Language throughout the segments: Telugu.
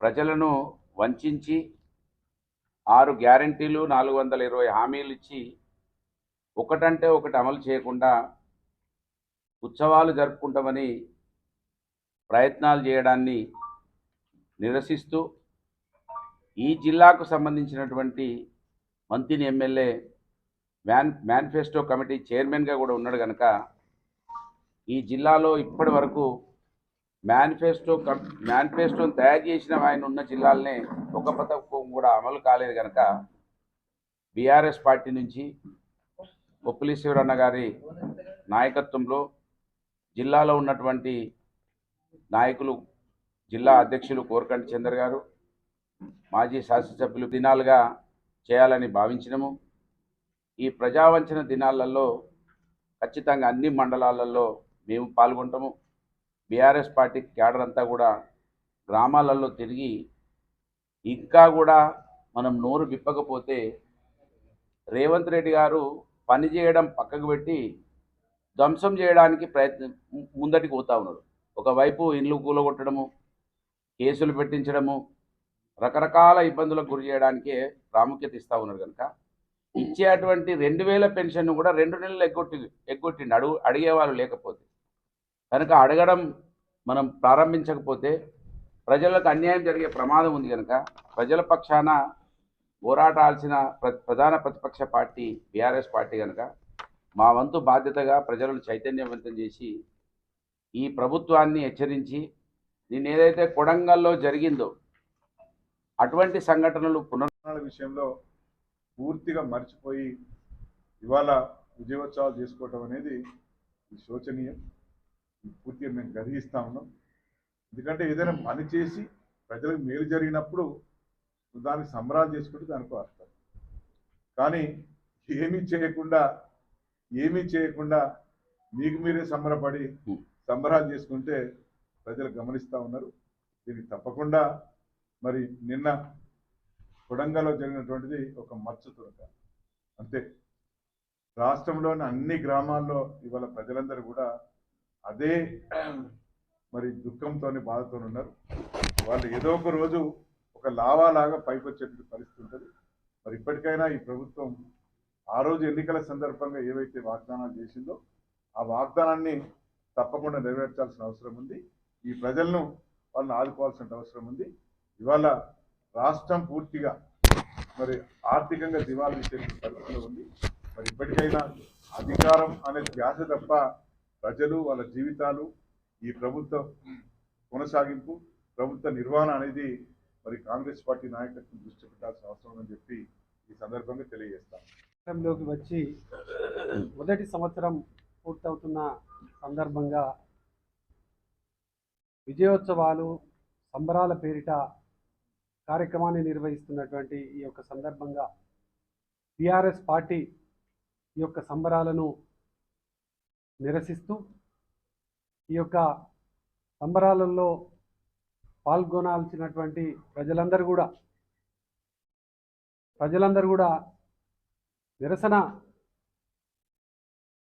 ప్రజలను వంచించి ఆరు గ్యారంటీలు నాలుగు వందల ఇరవై హామీలు ఇచ్చి ఒకటంటే ఒకటి అమలు చేయకుండా ఉత్సవాలు జరుపుకుంటామని ప్రయత్నాలు చేయడాన్ని నిరసిస్తూ ఈ జిల్లాకు సంబంధించినటువంటి మంత్రిని ఎమ్మెల్యే మ్యాన్ మేనిఫెస్టో కమిటీ చైర్మన్గా కూడా ఉన్నాడు కనుక ఈ జిల్లాలో ఇప్పటి వరకు మేనిఫెస్టో కం- మేనిఫెస్టోని తయారు చేసిన ఆయన ఉన్న జిల్లాలనే ఒక పథకం కూడా అమలు కాలేదు కనుక బీఆర్ఎస్ పార్టీ నుంచి ఉప్పలీశ్వరన్న గారి నాయకత్వంలో జిల్లాలో ఉన్నటువంటి నాయకులు జిల్లా అధ్యక్షులు కోరకంటి చంద్ర గారు మాజీ శాసనసభ్యులు దినాలుగా చేయాలని భావించినము. ఈ ప్రజావంచన దినాలలో ఖచ్చితంగా అన్ని మండలాలలో మేము పాల్గొంటాము. బీఆర్ఎస్ పార్టీ క్యాడర్ అంతా కూడా గ్రామాలలో తిరిగి ఇంకా కూడా మనం నోరు విప్పకపోతే రేవంత్ రెడ్డి గారు పని చేయడం పక్కకు పెట్టి ధ్వంసం చేయడానికి ప్రయత్నం ముందటికి పోతా ఉన్నాడు. ఒకవైపు ఇండ్లు కూలగొట్టడము కేసులు పెట్టించడము రకరకాల ఇబ్బందులకు గురి చేయడానికే ప్రాముఖ్యత ఇస్తూ ఉన్నారు కనుక ఇచ్చేటువంటి రెండు వేల పెన్షన్ కూడా రెండు నెలలు ఎగ్గొట్టి ఎగ్గొట్టిండు. అడుగు అడిగేవాళ్ళు లేకపోతే. కనుక అడగడం మనం ప్రారంభించకపోతే ప్రజలకు అన్యాయం జరిగే ప్రమాదం ఉంది కనుక ప్రజల పక్షాన పోరాటాల్సిన ప్రధాన ప్రతిపక్ష పార్టీ బీఆర్ఎస్ పార్టీ కనుక మా వంతు బాధ్యతగా ప్రజలను చైతన్యవంతం చేసి ఈ ప్రభుత్వాన్ని హెచ్చరించి దీన్ని ఏదైతే కొడంగల్లో జరిగిందో అటువంటి సంఘటనలు పునర్ విషయంలో పూర్తిగా మర్చిపోయి ఇవాళ విజయోత్సవాలు చేసుకోవటం అనేది శోచనీయం. పూర్తిగా మేము గర్హిస్తా ఉన్నాం. ఎందుకంటే ఏదైనా పని చేసి ప్రజలకు మేలు జరిగినప్పుడు దానికి సంబరాలు చేసుకుంటే దానికి అర్థం కానీ ఏమీ చేయకుండా ఏమీ చేయకుండా మీకు మీరే సంబరపడి. సంబరాలు చేసుకుంటే ప్రజలు గమనిస్తూ ఉన్నారు. దీనికి తప్పకుండా మరి నిన్న కొడంగల్లో జరిగినటువంటిది ఒక మచ్చ తురక అంతే. రాష్ట్రంలోని అన్ని గ్రామాల్లో ఇవాళ ప్రజలందరూ కూడా అదే మరి దుఃఖంతో బాధతో ఉన్నారు. వాళ్ళు ఏదో ఒక రోజు ఒక లావాలాగా పైకి వచ్చేటువంటి పరిస్థితి ఉంటుంది. మరి ఇప్పటికైనా ఈ ప్రభుత్వం ఆ రోజు ఎన్నికల సందర్భంగా ఏవైతే వాగ్దానాలు చేసిందో ఆ వాగ్దానాన్ని తప్పకుండా నెరవేర్చాల్సిన అవసరం ఉంది. ఈ ప్రజలను వాళ్ళని ఆదుకోవాల్సిన అవసరం ఉంది. ఇవాళ రాష్ట్రం పూర్తిగా మరి ఆర్థికంగా దివాళా తీసే పరిస్థితిలో ఉంది. మరి ఇప్పటికైనా అధికారం అనే ధ్యాస తప్ప ప్రజలు వాళ్ళ జీవితాలు ఈ ప్రభుత్వ కొనసాగింపు ప్రభుత్వ నిర్వహణ అనేది మరి కాంగ్రెస్ పార్టీ నాయకత్వం దృష్టి పెట్టాల్సిన అవసరం ఉందని చెప్పి ఈ సందర్భంగా తెలియజేస్తాను వచ్చి మొదటి సంవత్సరం పూర్తవుతున్న సందర్భంగా విజయోత్సవాలు సంబరాల పేరిట కార్యక్రమాన్ని నిర్వహిస్తున్నటువంటి ఈ యొక్క సందర్భంగా టిఆర్ఎస్ పార్టీ ఈ యొక్క సంబరాలను నిరసిస్తూ ఈ యొక్క సంబరాలలో పాల్గొనాల్సినటువంటి ప్రజలందరూ కూడా ప్రజలందరూ కూడా నిరసన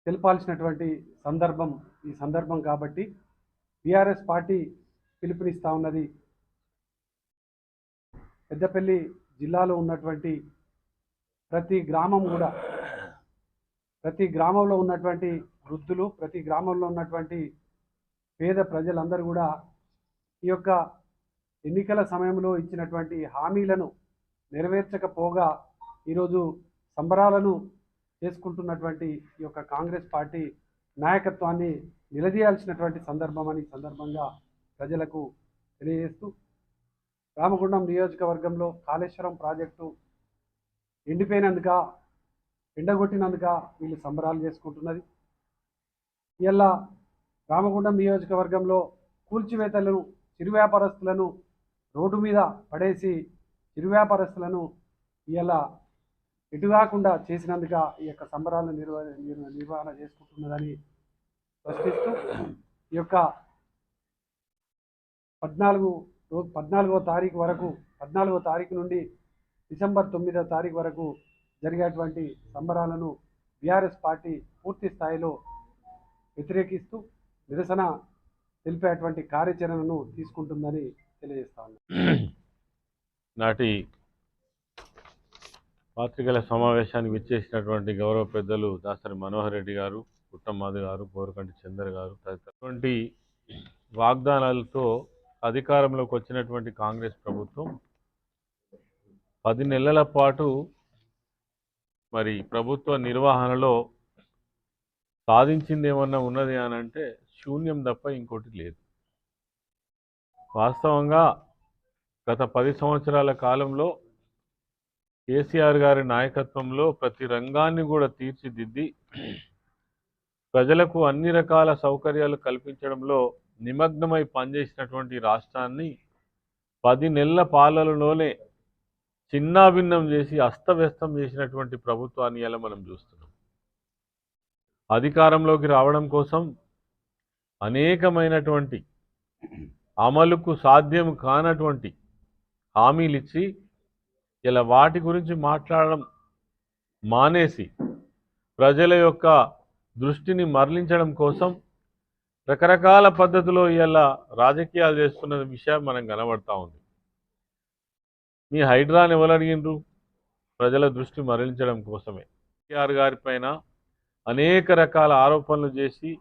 తెలపాల్సినటువంటి సందర్భం ఈ సందర్భం కాబట్టి బీఆర్ఎస్ పార్టీ పిలుపునిస్తూ ఉన్నది. పెద్దపల్లి జిల్లాలో ఉన్నటువంటి ప్రతి గ్రామం కూడా ప్రతి గ్రామంలో ఉన్నటువంటి వృద్ధులు ప్రతి గ్రామంలో ఉన్నటువంటి పేద ప్రజలందరూ కూడా ఈ యొక్క ఎన్నికల సమయంలో ఇచ్చినటువంటి హామీలను నెరవేర్చకపోగా ఈరోజు సంబరాలను చేసుకుంటున్నటువంటి ఈ యొక్క కాంగ్రెస్ పార్టీ నాయకత్వాన్ని నిలదీయాల్సినటువంటి సందర్భం అని సందర్భంగా ప్రజలకు తెలియజేస్తూ రామగుండం నియోజకవర్గంలో కాళేశ్వరం ప్రాజెక్టు ఎండిపోయినందుక ఎండగొట్టినందుక వీళ్ళు సంబరాలు చేసుకుంటున్నది. ఇలా రామగుండం నియోజకవర్గంలో కూల్చివేతలను చిరు వ్యాపారస్తులను రోడ్డు మీద పడేసి చిరు వ్యాపారస్తులను ఇలా ఎటుగాకుండా చేసినందుక ఈ యొక్క సంబరాలను నిర్వ నిర్వహణ చేసుకుంటున్నదని ప్రశ్నిస్తూ ఈ యొక్క పద్నాలుగు పద్నాలుగో తారీఖు వరకు పద్నాలుగో తారీఖు నుండి డిసెంబర్ తొమ్మిదో తారీఖు వరకు జరిగేటువంటి సంబరాలను బీఆర్ఎస్ పార్టీ పూర్తి స్థాయిలో వ్యతిరేకిస్తూ నిరసన తెలిపేటువంటి కార్యాచరణను తీసుకుంటుందని తెలియజేస్తా నాటి పాత్రికల సమావేశానికి విచ్చేసినటువంటి గౌరవ పెద్దలు దాసరి మనోహర్ రెడ్డి గారు పుట్టమ్మాది గారు కోరకంటి చందర్ గారు తదితరటువంటి వాగ్దానాలతో అధికారంలోకి వచ్చినటువంటి కాంగ్రెస్ ప్రభుత్వం పది నెలల పాటు మరి ప్రభుత్వ నిర్వహణలో సాధించింది ఏమన్నా ఉన్నది అని అంటే శూన్యం తప్ప ఇంకోటి లేదు. వాస్తవంగా గత పది సంవత్సరాల కాలంలో కేసీఆర్ గారి నాయకత్వంలో ప్రతి రంగాన్ని కూడా తీర్చిదిద్ది ప్రజలకు అన్ని రకాల సౌకర్యాలు కల్పించడంలో నిమగ్నమై పనిచేసినటువంటి రాష్ట్రాన్ని పది నెలల పాలనలోనే చిన్నాభిన్నం చేసి అస్తవ్యస్తం చేసినటువంటి ప్రభుత్వాన్ని ఇలా మనం చూస్తున్నాం? అధికారంలోకి రావడం కోసం అనేకమైనటువంటి అమలుకు సాధ్యం కానటువంటి హామీలు ఇచ్చి ఇలా వాటి గురించి మాట్లాడడం మానేసి ప్రజల యొక్క దృష్టిని మరలించడం కోసం రకరకాల పద్ధతిలో ఇలా రాజకీయాలు చేస్తున్న విషయం మనం కనబడతా ఉంది. మీ హైడ్రాని ఎవరు అడిగిండ్రు? ప్రజల దృష్టి మరలించడం కోసమే. కేఆర్ గారి పైన అనేక రకాల ఆరోపణలు చేసి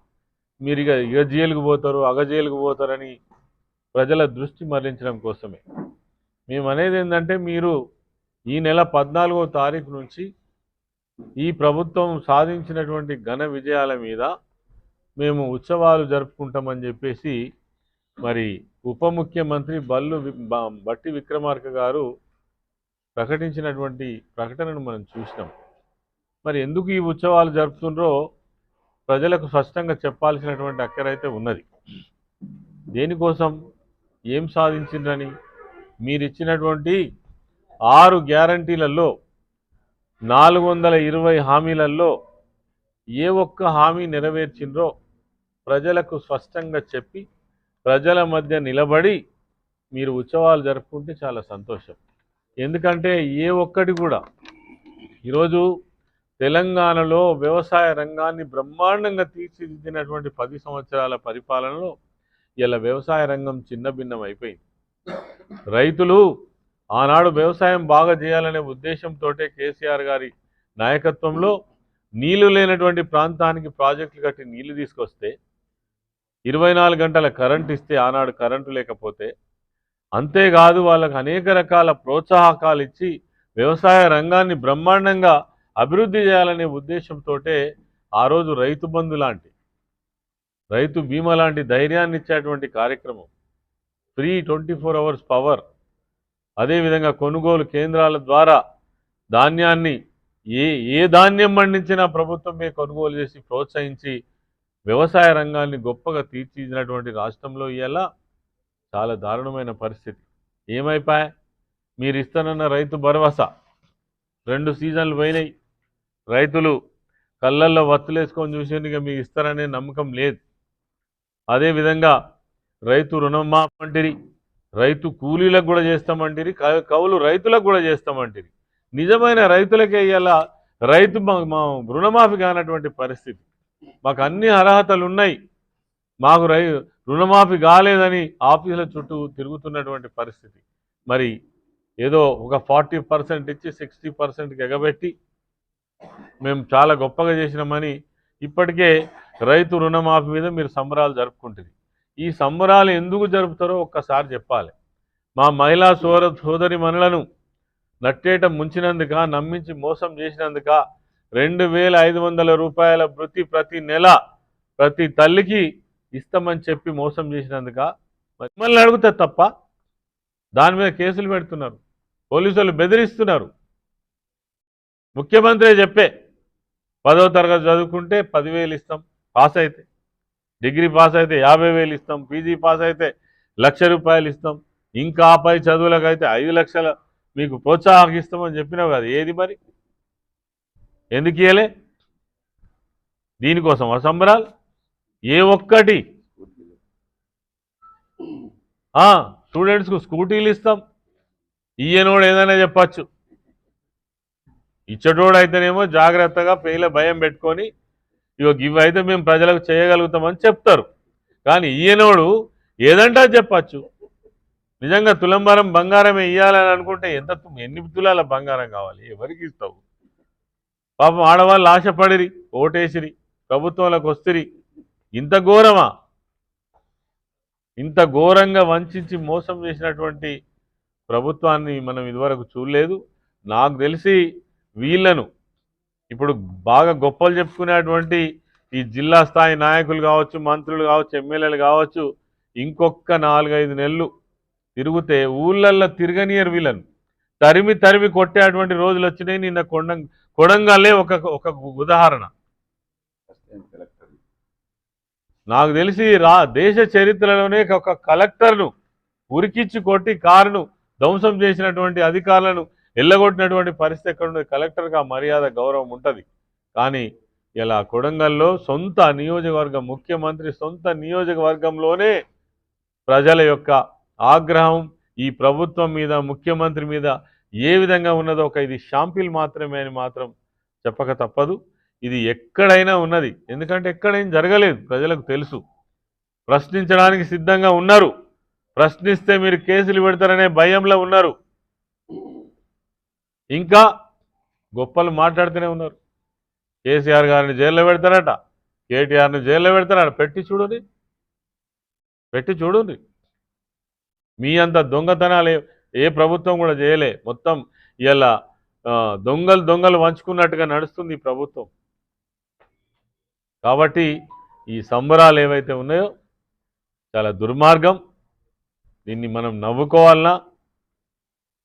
మీరు ఇక ఇక జైలుకు పోతారు అగ జైలుకు పోతారని ప్రజల దృష్టి మరలించడం కోసమే. మేము అనేది ఏంటంటే మీరు ఈ నెల పద్నాలుగో తారీఖు నుంచి ఈ ప్రభుత్వం సాధించినటువంటి ఘన విజయాల మీద మేము ఉత్సవాలు జరుపుకుంటామని చెప్పేసి మరి ఉప ముఖ్యమంత్రి బల్లు వి- బట్టి విక్రమార్క గారు ప్రకటించినటువంటి ప్రకటనను మనం చూసినాం. మరి ఎందుకు ఈ ఉత్సవాలు జరుపుతుండ్రో ప్రజలకు స్పష్టంగా చెప్పాల్సినటువంటి అక్కరైతే ఉన్నది. దేనికోసం? ఏం సాధించిండ్రని? మీరు ఇచ్చినటువంటి ఆరు గ్యారంటీలలో నాలుగు వందల ఇరవై హామీలలో ఏ ఒక్క హామీ నెరవేర్చిండ్రో ప్రజలకు స్పష్టంగా చెప్పి ప్రజల మధ్య నిలబడి మీరు ఉత్సవాలు జరుపుకుంటే చాలా సంతోషం. ఎందుకంటే ఏ ఒక్కటి కూడా ఈరోజు తెలంగాణలో వ్యవసాయ రంగాన్ని బ్రహ్మాండంగా తీర్చిదిద్దినటువంటి పది సంవత్సరాల పరిపాలనలో ఇలా వ్యవసాయ రంగం చిన్న భిన్నం అయిపోయింది రైతులు ఆనాడు వ్యవసాయం బాగా చేయాలనే ఉద్దేశంతో కేసీఆర్ గారి నాయకత్వంలో నీళ్ళు లేనటువంటి ప్రాంతానికి ప్రాజెక్టులు కట్టి నీళ్ళు తీసుకొస్తే ఇరవై నాలుగు గంటల కరెంట్ ఇస్తే ఆనాడు కరెంటు లేకపోతే అంతేకాదు వాళ్ళకు అనేక రకాల ప్రోత్సాహకాలు ఇచ్చి వ్యవసాయ రంగాన్ని బ్రహ్మాండంగా అభివృద్ధి చేయాలనే ఉద్దేశంతో ఆ రోజు రైతు బంధు లాంటి రైతు బీమా లాంటి ధైర్యాన్ని ఇచ్చేటువంటి కార్యక్రమం. Free twenty four hours power. అదేవిధంగా కొనుగోలు కేంద్రాల ద్వారా ధాన్యాన్ని ఏ ఏ ధాన్యం పండించినా ప్రభుత్వమే కొనుగోలు చేసి ప్రోత్సహించి వ్యవసాయ రంగాన్ని గొప్పగా తీర్చిదిద్దినటువంటి రాష్ట్రంలో ఇవాళ చాలా దారుణమైన పరిస్థితి. ఏమైపోయా? మీరు ఇస్తానన్న రైతు భరోసా. రెండు సీజన్లు పోయినాయి. రైతులు కళ్ళల్లో వత్తులేసుకొని చూసేందుకు మీకు ఇస్తారనే నమ్మకం లేదు. అదేవిధంగా రైతు రుణమాఫీ రైతు కూలీలకు కూడా చేస్తామంటిరి కవులు కౌలు రైతులకు కూడా చేస్తామంటిరి. నిజమైన రైతులకే ఇలా రైతు మా- మా రుణమాఫీ కానటువంటి పరిస్థితి. మాకు అన్ని అర్హతలు ఉన్నాయి. మాకు రై రుణమాఫీ కాలేదని ఆఫీసుల చుట్టూ తిరుగుతున్నటువంటి పరిస్థితి. మరి ఏదో ఒక ఫార్టీ పర్సెంట్ ఇచ్చి సిక్స్టీ పర్సెంట్కి ఎగబెట్టి మేము చాలా గొప్పగా చేసినామని ఇప్పటికే రైతు రుణమాఫీ మీద మీరు సంబరాలు జరుపుకుంటుంది ఈ సంబరాలు ఎందుకు జరుపుతారో ఒక్కసారి చెప్పాలి. మా మహిళా సోదర సోదరి మనులను నట్టేట ముంచినందుక నమ్మించి మోసం చేసినందుక రెండు వేల ఐదు వందల రూపాయల వృత్తి ప్రతి నెల ప్రతి తల్లికి ఇస్తామని చెప్పి మోసం చేసినందుక మిమ్మల్ని అడుగుతా తప్ప దాని మీద కేసులు పెడుతున్నారు. పోలీసులు బెదిరిస్తున్నారు. ముఖ్యమంత్రి చెప్పే పదో తరగతి చదువుకుంటే పదివేలు ఇస్తాం పాస్ అయితే. డిగ్రీ పాస్ అయితే యాభై వేలు ఇస్తాం పీజీ పాస్ అయితే లక్ష రూపాయలు ఇస్తాం. ఇంకా పై చదువులకు అయితే ఐదు లక్షల మీకు ప్రోత్సాహం ఇస్తామని చెప్పినావు కదా ఏది మరి? ఎందుకు ఇయ్యలే? దీనికోసం సంబరాలు? ఏ ఒక్కటి? స్టూడెంట్స్కు స్కూటీలు ఇస్తాం. ఈయనోడు ఏదైనా చెప్పచ్చు. ఇచ్చేటోడు అయితేనేమో జాగ్రత్తగా పేల భయం పెట్టుకొని ఇగో ఇవి అయితే మేము ప్రజలకు చేయగలుగుతామని చెప్తారు. కానీ ఈయనోడు ఏదంటే చెప్పచ్చు. నిజంగా తులంబరం బంగారమే ఇవ్వాలని అనుకుంటే ఎంత ఎన్ని తులాల బంగారం కావాలి? ఎవరికి ఇస్తావు? పాపం ఆడవాళ్ళు ఆశపడిరి ఓటేసిరి ప్రభుత్వంలోకి వస్తురి. ఇంత ఘోరమా? ఇంత ఘోరంగా వంచి మోసం చేసినటువంటి ప్రభుత్వాన్ని మనం ఇదివరకు చూడలేదు. నాకు తెలిసి వీళ్ళను. ఇప్పుడు బాగా గొప్పలు చెప్పుకునేటువంటి ఈ జిల్లా స్థాయి నాయకులు కావచ్చు మంత్రులు కావచ్చు ఎమ్మెల్యేలు కావచ్చు ఇంకొక నాలుగైదు నెలలు తిరిగితే ఊళ్ళల్లో తిరగనియరు వీళ్ళను. తరిమి తరిమి కొట్టేటువంటి రోజులు వచ్చినాయి. నిన్న కొండ కొడంగల్లే ఒక ఒక ఉదాహరణ. కలెక్టర్ నాకు తెలిసి రా దేశ చరిత్రలోనే ఒక కలెక్టర్ను ఉరికిచ్చి కొట్టి కారును ధ్వంసం చేసినటువంటి అధికారులను ఎల్లగొట్టినటువంటి పరిస్థితి ఎక్కడ ఉంది కలెక్టర్కి ఆ మర్యాద గౌరవం ఉంటుంది. కానీ ఇలా కొడంగల్లో సొంత నియోజకవర్గ ముఖ్యమంత్రి సొంత నియోజకవర్గంలోనే ప్రజల యొక్క ఆగ్రహం ఈ ప్రభుత్వం మీద ముఖ్యమంత్రి మీద ఏ విధంగా ఉన్నదో ఒక ఇది షాంపిల్ మాత్రమే అని మాత్రం చెప్పక తప్పదు. ఇది ఎక్కడైనా ఉన్నది. ఎందుకంటే ఎక్కడైనా జరగలేదు. ప్రజలకు తెలుసు. ప్రశ్నించడానికి సిద్ధంగా ఉన్నారు. ప్రశ్నిస్తే మీరు కేసులు పెడతారనే భయంలో ఉన్నారు. ఇంకా గొప్పలు మాట్లాడుతూనే ఉన్నారు. కేసీఆర్ గారిని జైల్లో పెడతారట. కేటీఆర్ని జైల్లో పెడతారట. పెట్టి చూడండి. పెట్టి చూడండి. మీ అంత దొంగతనాలు ఏ- ఏ ప్రభుత్వం కూడా చేయలే. మొత్తం ఇలా దొంగలు దొంగలు వంచుకున్నట్టుగా నడుస్తుంది ఈ ప్రభుత్వం. కాబట్టి ఈ సంబరాలు ఏవైతే ఉన్నాయో చాలా దుర్మార్గం. దీన్ని మనం నవ్వుకోవాలన్నా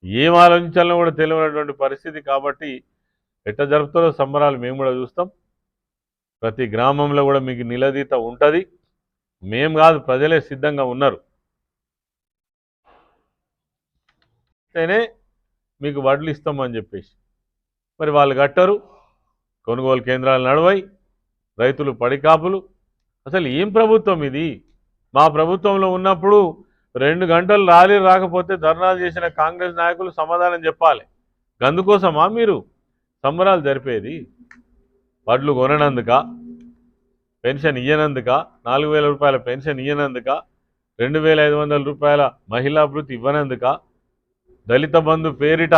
ఏం ఆలోచించాలో కూడా తెలియనటువంటి పరిస్థితి కాబట్టి ఎట్లా జరుపుతారో సంబరాలు మేము కూడా చూస్తాం. ప్రతి గ్రామంలో కూడా మీకు నిలదీత ఉంటుంది. మేం కాదు ప్రజలే సిద్ధంగా ఉన్నారు. అయితేనే మీకు వడ్లు ఇస్తామని చెప్పేసి. మరి వాళ్ళు కట్టరు కొనుగోలు కేంద్రాలు నడవై రైతులు పడికాపులు. అసలు ఏం ప్రభుత్వం ఇది? మా ప్రభుత్వంలో ఉన్నప్పుడు రెండు గంటలు ర్యాలీ రాకపోతే ధర్నాలు చేసిన కాంగ్రెస్ నాయకులు సమాధానం చెప్పాలి. అందుకోసమా మీరు? సంబరాలు జరిపేది? వడ్లు కొననందుక? పెన్షన్ ఇయ్యనందుక? నాలుగు వేల రూపాయల పెన్షన్ ఇయ్యనందుక? రెండు వేల ఐదు వందల రూపాయల మహిళా భృతి ఇవ్వనందుక? దళిత బంధు పేరిట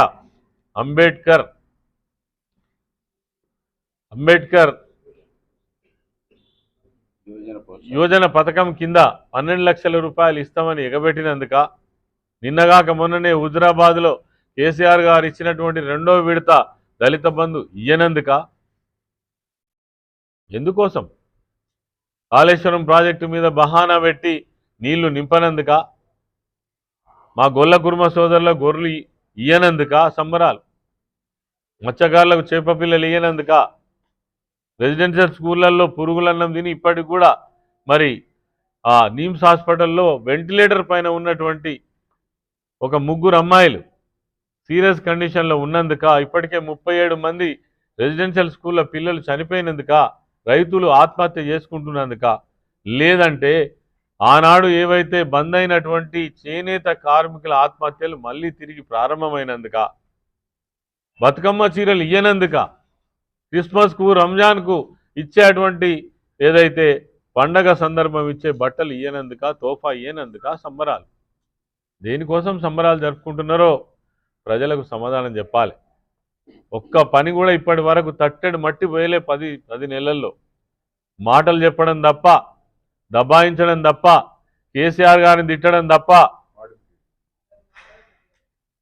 అంబేద్కర్ అంబేద్కర్ యోజన పథకం కింద పన్నెండు లక్షల రూపాయలు ఇస్తామని ఎగబెట్టినందుక నిన్నగాక మొన్ననే హుజరాబాద్లో కేసీఆర్ గారు ఇచ్చినటువంటి రెండో విడత దళిత బంధు ఇయ్యనందుక ఎందుకోసం? కాళేశ్వరం ప్రాజెక్టు మీద బహానా పెట్టి నీళ్ళు నింపనందుక మా గొల్ల కుర్మ సోదరుల గొర్రెలు ఇయ్యనందుక సంబరాలు. మత్స్యకారులకు చేప పిల్లలు ఇయ్యనందుక రెసిడెన్షియల్ స్కూళ్ళల్లో పురుగులన్నం తిని ఇప్పటికి కూడా మరి ఆ నీమ్స్ హాస్పిటల్లో వెంటిలేటర్ పైన ఉన్నటువంటి ఒక ముగ్గురు అమ్మాయిలు సీరియస్ కండిషన్లో ఉన్నందుక ఇప్పటికే ముప్పై ఏడు మంది రెసిడెన్షియల్ స్కూళ్ళ పిల్లలు చనిపోయినందుక రైతులు ఆత్మహత్య చేసుకుంటున్నందుక లేదంటే ఆనాడు ఏవైతే బంద్ అయినటువంటి చేనేత కార్మికుల ఆత్మహత్యలు మళ్ళీ తిరిగి ప్రారంభమైనందుక బతుకమ్మ చీరలు ఇయ్యనందుక క్రిస్మస్కు రంజాన్కు ఇచ్చేటువంటి ఏదైతే పండగ సందర్భం ఇచ్చే బట్టలు ఇయ్యనందుక తోఫా ఇయ్యనందుక సంబరాలు. దేనికోసం సంబరాలు జరుపుకుంటున్నారో ప్రజలకు సమాధానం చెప్పాలి. ఒక్క పని కూడా ఇప్పటి వరకు తట్టెడు మట్టి పోయలే పది పది నెలల్లో. మాటలు చెప్పడం తప్ప దబాయించడం తప్ప కేసీఆర్ గారిని తిట్టడం తప్ప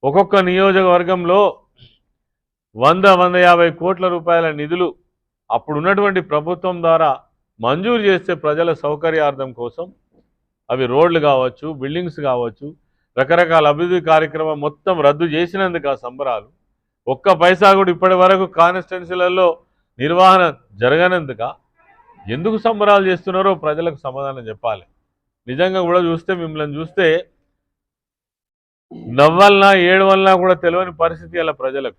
ఒక్కొక్క నియోజకవర్గంలో వంద వంద యాభై కోట్ల రూపాయల నిధులు అప్పుడు ఉన్నటువంటి ప్రభుత్వం ద్వారా మంజూరు చేస్తే ప్రజల సౌకర్యార్థం కోసం అవి రోడ్లు కావచ్చు బిల్డింగ్స్ కావచ్చు రకరకాల అభివృద్ధి కార్యక్రమం మొత్తం రద్దు చేసినందుకు ఆ సంబరాలు. ఒక్క పైసా కూడా ఇప్పటి వరకు కాన్స్టిట్యున్సీలలో నిర్వహణ జరగనందుక ఎందుకు సంబరాలు చేస్తున్నారో ప్రజలకు సమాధానం చెప్పాలి. నిజంగా కూడా చూస్తే మిమ్మల్ని చూస్తే నవ్వల్నా ఏడవల్నా కూడా తెలియని పరిస్థితి అలా ప్రజలకు.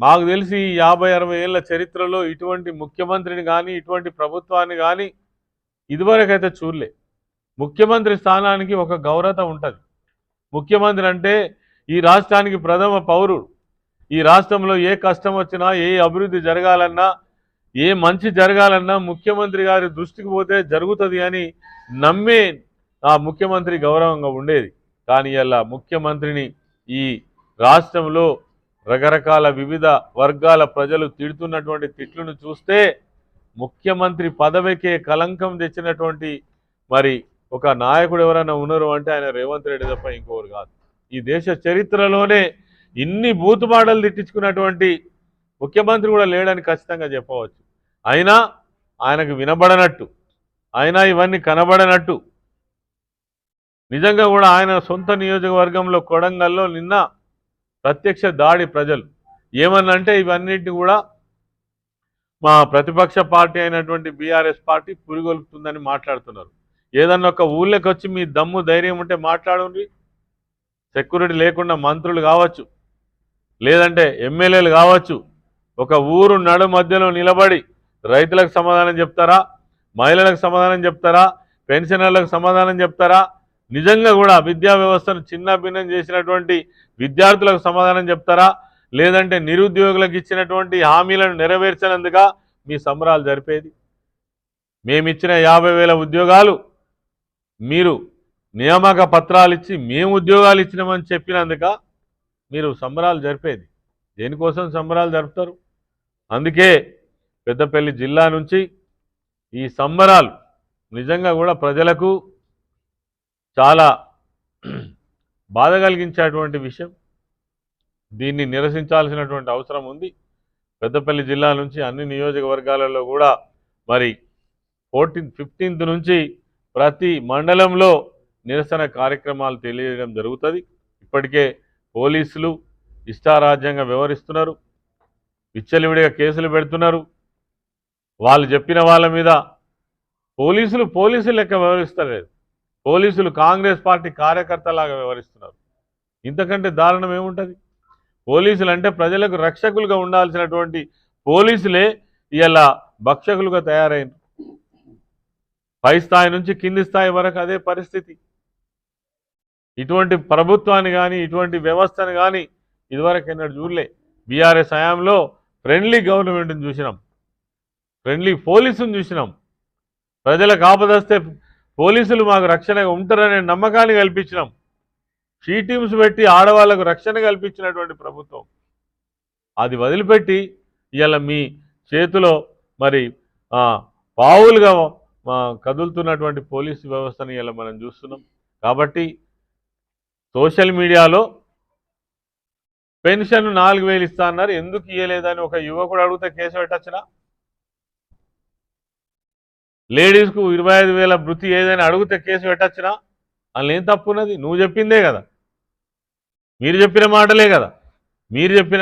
మాకు తెలిసి ఈ యాభై అరవై ఏళ్ళ చరిత్రలో ఇటువంటి ముఖ్యమంత్రిని కానీ ఇటువంటి ప్రభుత్వాన్ని కానీ ఇదివరకైతే చూడలే. ముఖ్యమంత్రి స్థానానికి ఒక గౌరవత ఉంటుంది. ముఖ్యమంత్రి అంటే ఈ రాష్ట్రానికి ప్రథమ పౌరుడు. ఈ రాష్ట్రంలో ఏ కష్టం వచ్చినా ఏ అభివృద్ధి జరగాలన్నా ఏ మంచి జరగాలన్నా ముఖ్యమంత్రి గారి దృష్టికి పోతే జరుగుతుంది అని నమ్మే ఆ ముఖ్యమంత్రి గౌరవంగా ఉండేది. కానీ అలా ముఖ్యమంత్రిని ఈ రాష్ట్రంలో రకరకాల వివిధ వర్గాల ప్రజలు తిడుతున్నటువంటి తిట్లను చూస్తే ముఖ్యమంత్రి పదవికే కలంకం తెచ్చినటువంటి మరి ఒక నాయకుడు ఎవరైనా ఉన్నారు అంటే ఆయన రేవంత్ రెడ్డి తప్ప ఇంకోరు కాదు. ఈ దేశ చరిత్రలోనే ఇన్ని బూతుమాటలు తిట్టించుకున్నటువంటి ముఖ్యమంత్రి కూడా లేడని ఖచ్చితంగా చెప్పవచ్చు. అయినా ఆయనకు వినబడనట్టు అయినా ఇవన్నీ కనబడనట్టు. నిజంగా కూడా ఆయన సొంత నియోజకవర్గంలో కొడంగల్లో నిన్న ప్రత్యక్ష దాడి ప్రజలు. ఏమన్నంటే ఇవన్నిటిని కూడా మా ప్రతిపక్ష పార్టీ అయినటువంటి బీఆర్ఎస్ పార్టీ పురిగొలుపుతుందని మాట్లాడుతున్నారు. ఏదన్నా ఒక ఊళ్ళోకి వచ్చి మీ దమ్ము ధైర్యం ఉంటే మాట్లాడండి. సెక్యూరిటీ లేకుండా మంత్రులు కావచ్చు లేదంటే ఎమ్మెల్యేలు కావచ్చు ఒక ఊరు నడు మధ్యలో నిలబడి రైతులకు సమాధానం చెప్తారా? మహిళలకు సమాధానం చెప్తారా? పెన్షనర్లకు సమాధానం చెప్తారా? నిజంగా కూడా విద్యా వ్యవస్థను చిన్న భిన్నం చేసినటువంటి విద్యార్థులకు సమాధానం చెప్తారా? లేదంటే నిరుద్యోగులకు ఇచ్చినటువంటి హామీలను నెరవేర్చినందుక మీ సంబరాలు జరిపేది? మేమిచ్చిన యాభై వేల ఉద్యోగాలు మీరు నియామక పత్రాలు ఇచ్చి మేము ఉద్యోగాలు ఇచ్చినామని చెప్పినందుక మీరు సంబరాలు జరిపేది. దేనికోసం సంబరాలు జరుపుతారు? అందుకే పెద్దపల్లి జిల్లా నుంచి ఈ సంబరాలు నిజంగా కూడా ప్రజలకు చాలా బాధ కలిగించేటువంటి విషయం. దీన్ని నిరసించాల్సినటువంటి అవసరం ఉంది. పెద్దపల్లి జిల్లా నుంచి అన్ని నియోజకవర్గాలలో కూడా మరి ఫోర్టీన్త్ ఫిఫ్టీన్త్ నుంచి ప్రతి మండలంలో నిరసన కార్యక్రమాలు తెలియడం జరుగుతుంది. ఇప్పటికే పోలీసులు ఇష్టారాజ్యంగా వ్యవహరిస్తున్నారు. విచ్చలివిడిగా కేసులు పెడుతున్నారు. వాళ్ళు చెప్పిన వాళ్ళ మీద పోలీసులు పోలీసులు లెక్క వ్యవహరిస్తలేదు. పోలీసులు కాంగ్రెస్ పార్టీ కార్యకర్తలాగా వ్యవహరిస్తున్నారు. ఇంతకంటే దారుణం ఏముంటుంది? పోలీసులు అంటే ప్రజలకు రక్షకులుగా ఉండాల్సినటువంటి పోలీసులే ఇలా భక్షకులుగా తయారైన పై స్థాయి నుంచి కింది స్థాయి వరకు అదే పరిస్థితి. ఇటువంటి ప్రభుత్వాన్ని కానీ ఇటువంటి వ్యవస్థను కానీ ఇదివరకు ఎన్నడూ చూడలే. బీఆర్ఎస్ హయాంలో ఫ్రెండ్లీ గవర్నమెంట్ని చూసినాం. ఫ్రెండ్లీ పోలీసుని చూసినాం. ప్రజలకు ఆపదస్తే పోలీసులు మాకు రక్షణగా ఉంటారనే నమ్మకాన్ని కల్పించినాం. షీ టీమ్స్ పెట్టి ఆడవాళ్ళకు రక్షణ కల్పించినటువంటి ప్రభుత్వం. అది వదిలిపెట్టి ఇలా మీ చేతిలో మరి పావులుగా కదులుతున్నటువంటి పోలీసు వ్యవస్థని ఇలా మనం చూస్తున్నాం. కాబట్టి సోషల్ మీడియాలో పెన్షన్ నాలుగు వేలు ఇస్తా అన్నారు. ఎందుకు ఇవ్వలేదని ఒక యువకుడు అడిగితే కేసు పెట్టచ్చునా? లేడీస్కు ఇరవై ఐదు వేల వృత్తి ఏదైనా అడిగితే కేసు పెట్టచ్చునా? అందులో ఏం తప్పు ఉన్నది నువ్వు చెప్పిందే కదా. మీరు చెప్పిన మాటలే కదా. మీరు చెప్పిన